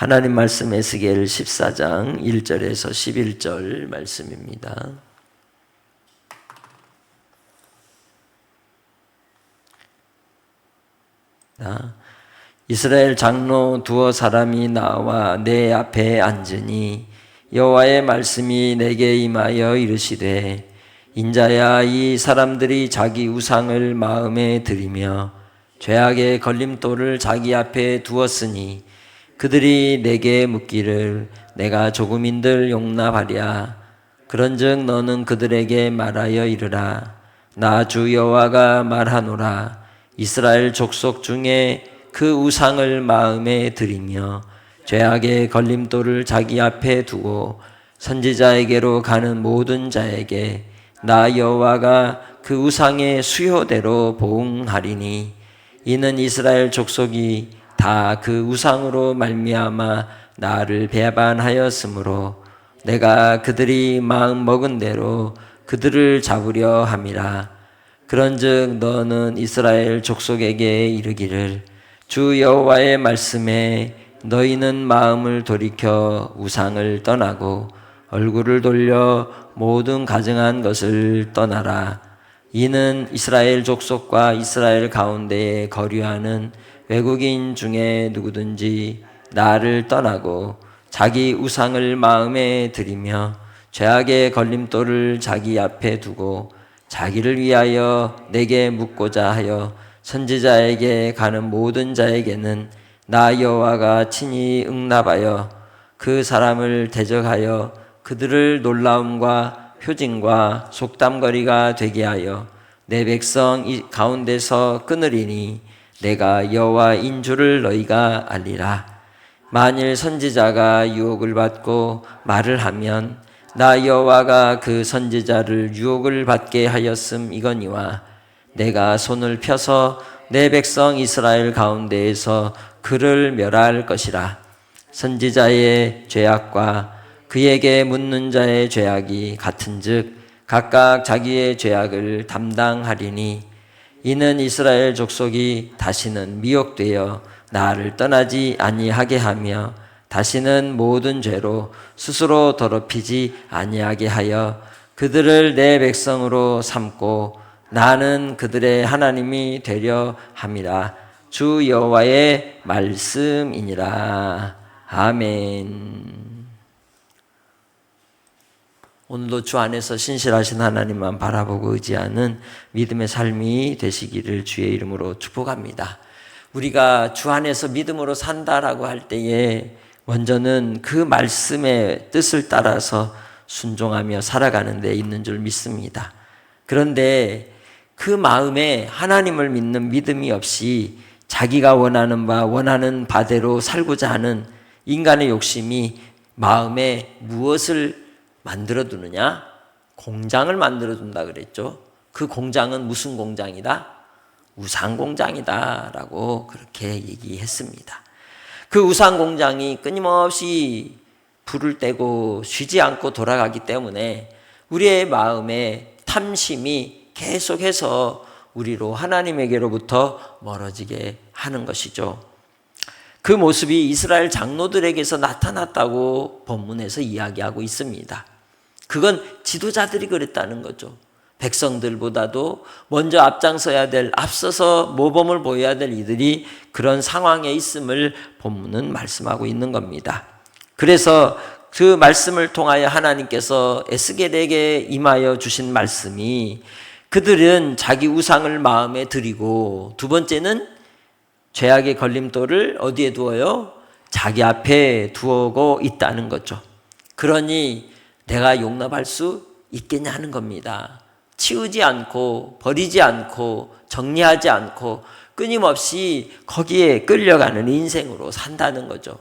하나님 말씀 에스겔 14장 1절에서 11절 말씀입니다. 자, 이스라엘 장로 두어 사람이 나와 내 앞에 앉으니 여호와의 말씀이 내게 임하여 이르시되 인자야 이 사람들이 자기 우상을 마음에 들이며 죄악의 걸림돌을 자기 앞에 두었으니 그들이 내게 묻기를 내가 조금인들 용납하랴. 그런즉 너는 그들에게 말하여 이르라. 나 주 여호와가 말하노라. 이스라엘 족속 중에 그 우상을 마음에 들이며 죄악의 걸림돌을 자기 앞에 두고 선지자에게로 가는 모든 자에게 나 여호와가 그 우상의 수요대로 보응하리니 이는 이스라엘 족속이 다 그 우상으로 말미암아 나를 배반하였으므로 내가 그들이 마음 먹은 대로 그들을 잡으려 함이라 그런즉 너는 이스라엘 족속에게 이르기를 주 여호와의 말씀에 너희는 마음을 돌이켜 우상을 떠나고 얼굴을 돌려 모든 가증한 것을 떠나라. 이는 이스라엘 족속과 이스라엘 가운데에 거류하는 외국인 중에 누구든지 나를 떠나고 자기 우상을 마음에 들이며 죄악의 걸림돌을 자기 앞에 두고 자기를 위하여 내게 묻고자 하여 선지자에게 가는 모든 자에게는 나 여호와가 친히 응답하여 그 사람을 대적하여 그들을 놀라움과 표징과 속담거리가 되게 하여 내 백성 이 가운데서 끊으리니 내가 여호와인 줄을 너희가 알리라. 만일 선지자가 유혹을 받고 말을 하면 나 여호와가 그 선지자를 유혹을 받게 하였음 이거니와 내가 손을 펴서 내 백성 이스라엘 가운데에서 그를 멸할 것이라 선지자의 죄악과 그에게 묻는 자의 죄악이 같은즉 각각 자기의 죄악을 담당하리니 이는 이스라엘 족속이 다시는 미혹되어 나를 떠나지 아니하게 하며 다시는 모든 죄로 스스로 더럽히지 아니하게 하여 그들을 내 백성으로 삼고 나는 그들의 하나님이 되려 함이라 주 여호와의 말씀이니라 아멘. 오늘도 주 안에서 신실하신 하나님만 바라보고 의지하는 믿음의 삶이 되시기를 주의 이름으로 축복합니다. 우리가 주 안에서 믿음으로 산다라고 할 때에 먼저는 그 말씀의 뜻을 따라서 순종하며 살아가는 데 있는 줄 믿습니다. 그런데 그 마음에 하나님을 믿는 믿음이 없이 자기가 원하는 바, 원하는 바대로 살고자 하는 인간의 욕심이 마음에 무엇을 만들어 두느냐? 공장을 만들어 둔다 그랬죠. 그 공장은 무슨 공장이다? 우상 공장이다라고 그렇게 얘기했습니다. 그 우상 공장이 끊임없이 불을 떼고 쉬지 않고 돌아가기 때문에 우리의 마음에 탐심이 계속해서 우리로 하나님에게로부터 멀어지게 하는 것이죠. 그 모습이 이스라엘 장로들에게서 나타났다고 본문에서 이야기하고 있습니다. 그건 지도자들이 그랬다는 거죠. 백성들보다도 먼저 앞장서야 될, 앞서서 모범을 보여야 될 이들이 그런 상황에 있음을 본문은 말씀하고 있는 겁니다. 그래서 그 말씀을 통하여 하나님께서 에스겔에게 임하여 주신 말씀이 그들은 자기 우상을 마음에 들이고 두 번째는 죄악의 걸림돌을 어디에 두어요? 자기 앞에 두고 있다는 거죠. 그러니 내가 용납할 수 있겠냐 하는 겁니다. 치우지 않고 버리지 않고 정리하지 않고 끊임없이 거기에 끌려가는 인생으로 산다는 거죠.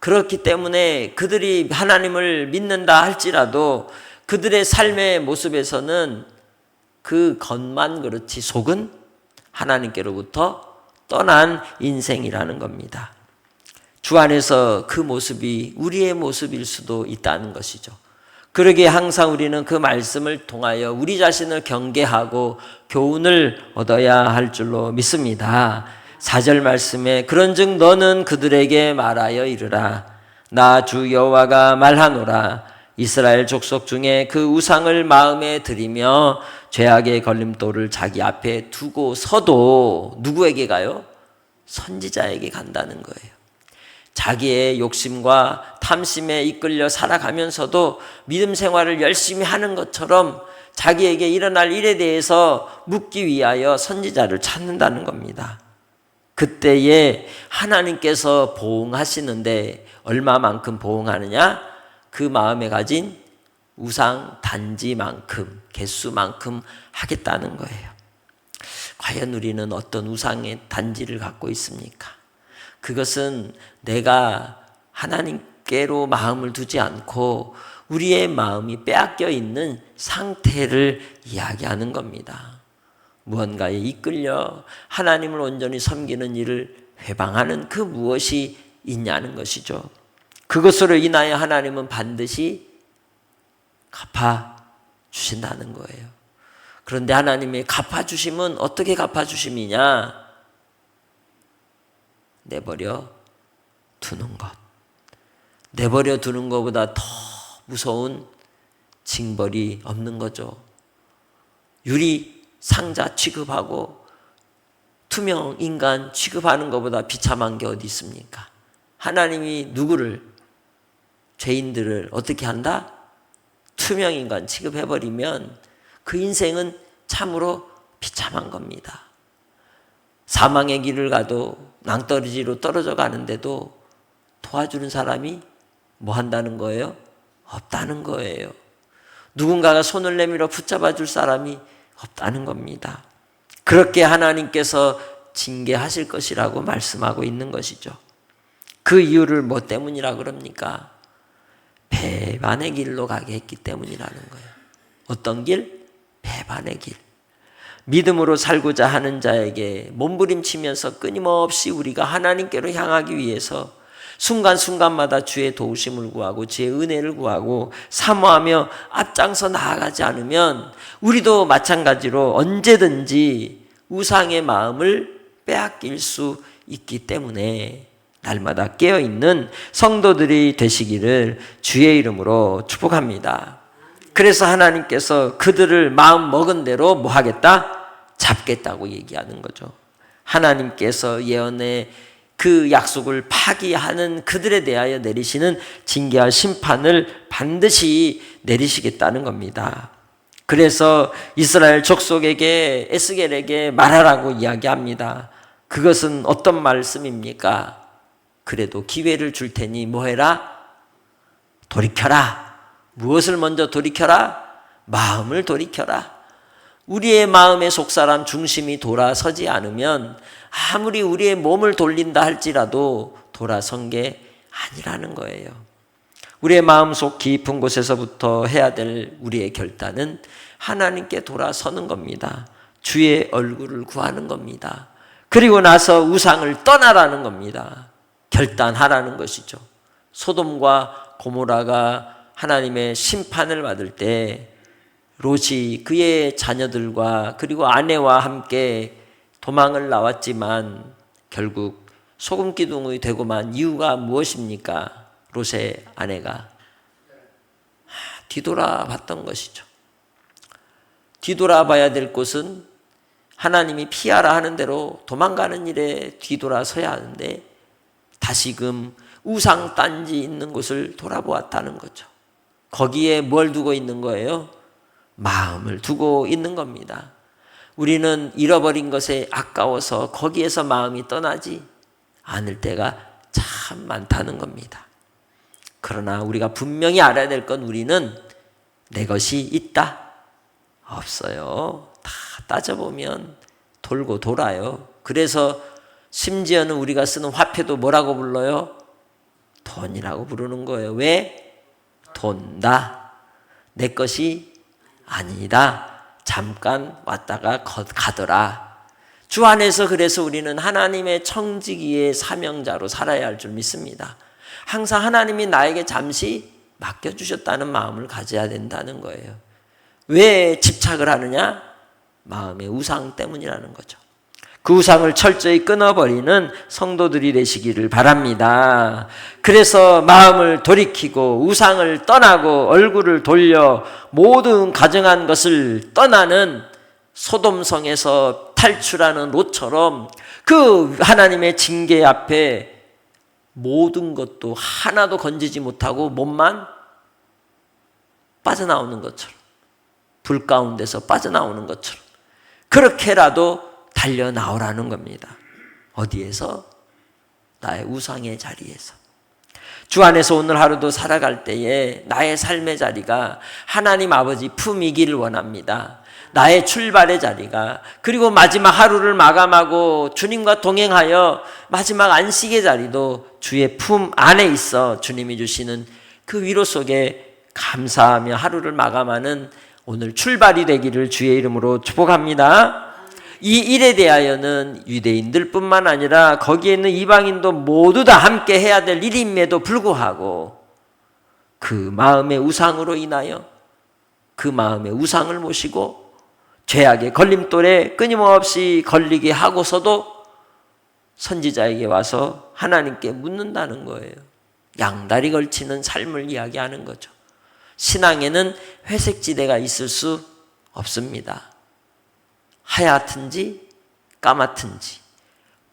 그렇기 때문에 그들이 하나님을 믿는다 할지라도 그들의 삶의 모습에서는 그 겉만 그렇지 속은 하나님께로부터 떠난 인생이라는 겁니다. 주 안에서 그 모습이 우리의 모습일 수도 있다는 것이죠. 그러기에 항상 우리는 그 말씀을 통하여 우리 자신을 경계하고 교훈을 얻어야 할 줄로 믿습니다. 사절 말씀에 그런즉 너는 그들에게 말하여 이르라 나 주 여호와가 말하노라 이스라엘 족속 중에 그 우상을 마음에 들이며 죄악의 걸림돌을 자기 앞에 두고 서도 누구에게 가요? 선지자에게 간다는 거예요. 자기의 욕심과 탐심에 이끌려 살아가면서도 믿음 생활을 열심히 하는 것처럼 자기에게 일어날 일에 대해서 묻기 위하여 선지자를 찾는다는 겁니다. 그때에 하나님께서 보응하시는데 얼마만큼 보응하느냐? 그 마음에 가진 우상 단지만큼, 개수만큼 하겠다는 거예요. 과연 우리는 어떤 우상의 단지를 갖고 있습니까? 그것은 내가 하나님께로 마음을 두지 않고 우리의 마음이 빼앗겨 있는 상태를 이야기하는 겁니다. 무언가에 이끌려 하나님을 온전히 섬기는 일을 회방하는 그 무엇이 있냐는 것이죠. 그것으로 인하여 하나님은 반드시 갚아 주신다는 거예요. 그런데 하나님의 갚아 주심은 어떻게 갚아 주심이냐? 내버려 두는 것. 내버려 두는 것보다 더 무서운 징벌이 없는 거죠. 유리 상자 취급하고 투명 인간 취급하는 것보다 비참한 게 어디 있습니까? 하나님이 누구를 죄인들을 어떻게 한다? 투명 인간 취급해 버리면 그 인생은 참으로 비참한 겁니다. 사망의 길을 가도 낭떠러지로 떨어져 가는데도 도와주는 사람이 뭐 한다는 거예요? 없다는 거예요. 누군가가 손을 내밀어 붙잡아 줄 사람이 없다는 겁니다. 그렇게 하나님께서 징계하실 것이라고 말씀하고 있는 것이죠. 그 이유를 뭐 때문이라 그럽니까? 배반의 길로 가게 했기 때문이라는 거예요. 어떤 길? 배반의 길. 믿음으로 살고자 하는 자에게 몸부림치면서 끊임없이 우리가 하나님께로 향하기 위해서 순간순간마다 주의 도우심을 구하고 주의 은혜를 구하고 사모하며 앞장서 나아가지 않으면 우리도 마찬가지로 언제든지 우상의 마음을 빼앗길 수 있기 때문에 날마다 깨어 있는 성도들이 되시기를 주의 이름으로 축복합니다. 그래서 하나님께서 그들을 마음 먹은 대로 뭐 하겠다? 잡겠다고 얘기하는 거죠. 하나님께서 예언의 그 약속을 파기하는 그들에 대하여 내리시는 징계와 심판을 반드시 내리시겠다는 겁니다. 그래서 이스라엘 족속에게 에스겔에게 말하라고 이야기합니다. 그것은 어떤 말씀입니까? 그래도 기회를 줄 테니 뭐 해라? 돌이켜라. 무엇을 먼저 돌이켜라? 마음을 돌이켜라. 우리의 마음의 속사람 중심이 돌아서지 않으면 아무리 우리의 몸을 돌린다 할지라도 돌아선 게 아니라는 거예요. 우리의 마음속 깊은 곳에서부터 해야 될 우리의 결단은 하나님께 돌아서는 겁니다. 주의 얼굴을 구하는 겁니다. 그리고 나서 우상을 떠나라는 겁니다. 결단하라는 것이죠. 소돔과 고모라가 하나님의 심판을 받을 때 롯이 그의 자녀들과 그리고 아내와 함께 도망을 나왔지만 결국 소금 기둥이 되고만 이유가 무엇입니까? 롯의 아내가 뒤돌아봤던 것이죠. 뒤돌아봐야 될 곳은 하나님이 피하라 하는 대로 도망가는 일에 뒤돌아서야 하는데 다시금 우상 단지 있는 곳을 돌아보았다는 거죠. 거기에 뭘 두고 있는 거예요? 마음을 두고 있는 겁니다. 우리는 잃어버린 것에 아까워서 거기에서 마음이 떠나지 않을 때가 참 많다는 겁니다. 그러나 우리가 분명히 알아야 될 건 우리는 내 것이 있다? 없어요. 다 따져보면 돌고 돌아요. 그래서 심지어는 우리가 쓰는 화폐도 뭐라고 불러요? 돈이라고 부르는 거예요. 왜? 돈다. 내 것이 아니다. 잠깐 왔다가 가더라. 주 안에서 그래서 우리는 하나님의 청지기의 사명자로 살아야 할 줄 믿습니다. 항상 하나님이 나에게 잠시 맡겨주셨다는 마음을 가져야 된다는 거예요. 왜 집착을 하느냐? 마음의 우상 때문이라는 거죠. 그 우상을 철저히 끊어버리는 성도들이 되시기를 바랍니다. 그래서 마음을 돌이키고 우상을 떠나고 얼굴을 돌려 모든 가정한 것을 떠나는 소돔성에서 탈출하는 롯처럼 그 하나님의 징계 앞에 모든 것도 하나도 건지지 못하고 몸만 빠져나오는 것처럼 불 가운데서 빠져나오는 것처럼 그렇게라도 달려 나오라는 겁니다. 어디에서? 나의 우상의 자리에서. 주 안에서 오늘 하루도 살아갈 때에 나의 삶의 자리가 하나님 아버지 품이기를 원합니다. 나의 출발의 자리가 그리고 마지막 하루를 마감하고 주님과 동행하여 마지막 안식의 자리도 주의 품 안에 있어 주님이 주시는 그 위로 속에 감사하며 하루를 마감하는 오늘 출발이 되기를 주의 이름으로 축복합니다. 이 일에 대하여는 유대인들뿐만 아니라 거기에 있는 이방인도 모두 다 함께 해야 될 일임에도 불구하고 그 마음의 우상으로 인하여 그 마음의 우상을 모시고 죄악의 걸림돌에 끊임없이 걸리게 하고서도 선지자에게 와서 하나님께 묻는다는 거예요. 양다리 걸치는 삶을 이야기하는 거죠. 신앙에는 회색지대가 있을 수 없습니다. 하얗든지 까맣든지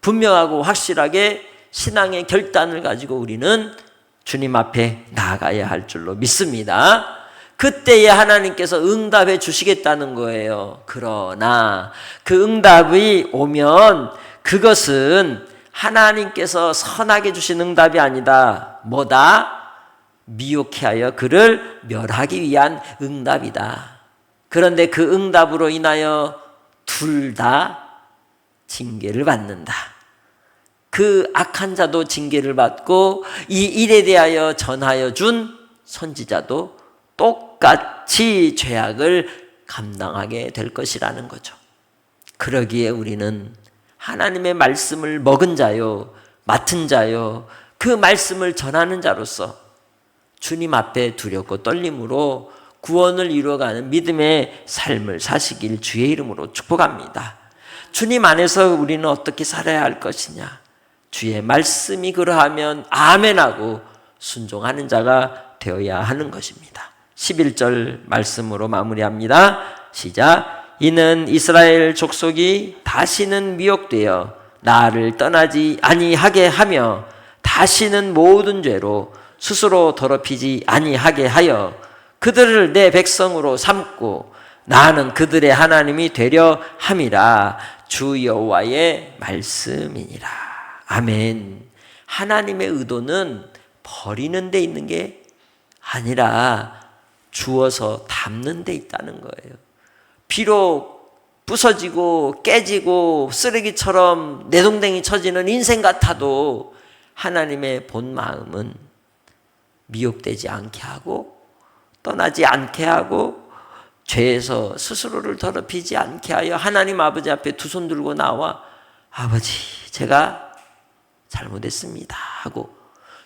분명하고 확실하게 신앙의 결단을 가지고 우리는 주님 앞에 나아가야 할 줄로 믿습니다. 그때에 하나님께서 응답해 주시겠다는 거예요. 그러나 그 응답이 오면 그것은 하나님께서 선하게 주신 응답이 아니다. 뭐다? 미혹해 하여 그를 멸하기 위한 응답이다. 그런데 그 응답으로 인하여 둘 다 징계를 받는다. 그 악한 자도 징계를 받고 이 일에 대하여 전하여 준 선지자도 똑같이 죄악을 감당하게 될 것이라는 거죠. 그러기에 우리는 하나님의 말씀을 먹은 자요, 맡은 자요, 그 말씀을 전하는 자로서 주님 앞에 두렵고 떨림으로 구원을 이루어가는 믿음의 삶을 사시길 주의 이름으로 축복합니다. 주님 안에서 우리는 어떻게 살아야 할 것이냐? 주의 말씀이 그러하면 아멘하고 순종하는 자가 되어야 하는 것입니다. 11절 말씀으로 마무리합니다. 시작. 이는 이스라엘 족속이 다시는 미혹되어 나를 떠나지 아니하게 하며 다시는 모든 죄로 스스로 더럽히지 아니하게 하여 그들을 내 백성으로 삼고 나는 그들의 하나님이 되려 함이라 주 여호와의 말씀이니라. 아멘. 하나님의 의도는 버리는 데 있는 게 아니라 주어서 담는 데 있다는 거예요. 비록 부서지고 깨지고 쓰레기처럼 내동댕이 쳐지는 인생 같아도 하나님의 본 마음은 미혹되지 않게 하고 떠나지 않게 하고 죄에서 스스로를 더럽히지 않게 하여 하나님 아버지 앞에 두 손 들고 나와 아버지 제가 잘못했습니다 하고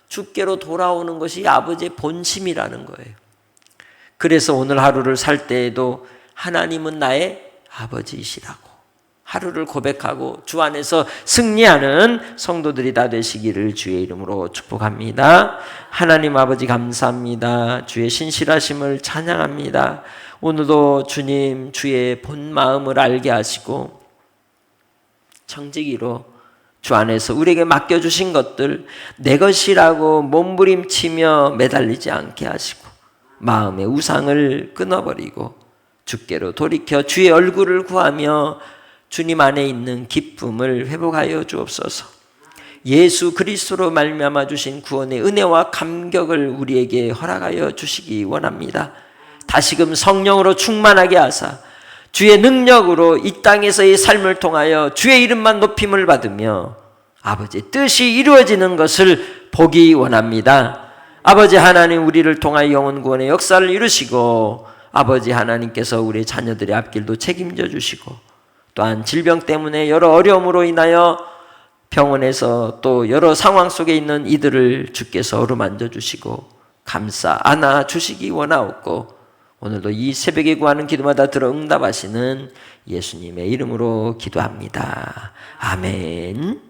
주께로 돌아오는 것이 아버지의 본심이라는 거예요. 그래서 오늘 하루를 살 때에도 하나님은 나의 아버지이시라고 하루를 고백하고 주 안에서 승리하는 성도들이 다 되시기를 주의 이름으로 축복합니다. 하나님 아버지 감사합니다. 주의 신실하심을 찬양합니다. 오늘도 주님 주의 본 마음을 알게 하시고 청지기로 주 안에서 우리에게 맡겨주신 것들 내 것이라고 몸부림치며 매달리지 않게 하시고 마음의 우상을 끊어버리고 주께로 돌이켜 주의 얼굴을 구하며 주님 안에 있는 기쁨을 회복하여 주옵소서. 예수 그리스도로 말미암아 주신 구원의 은혜와 감격을 우리에게 허락하여 주시기 원합니다. 다시금 성령으로 충만하게 하사 주의 능력으로 이 땅에서의 삶을 통하여 주의 이름만 높임을 받으며 아버지 뜻이 이루어지는 것을 보기 원합니다. 아버지 하나님 우리를 통하여 영원 구원의 역사를 이루시고 아버지 하나님께서 우리 자녀들의 앞길도 책임져 주시고 또한 질병 때문에 여러 어려움으로 인하여 병원에서 또 여러 상황 속에 있는 이들을 주께서 어루만져 주시고 감싸 안아 주시기 원하옵고 오늘도 이 새벽에 구하는 기도마다 들어 응답하시는 예수님의 이름으로 기도합니다. 아멘.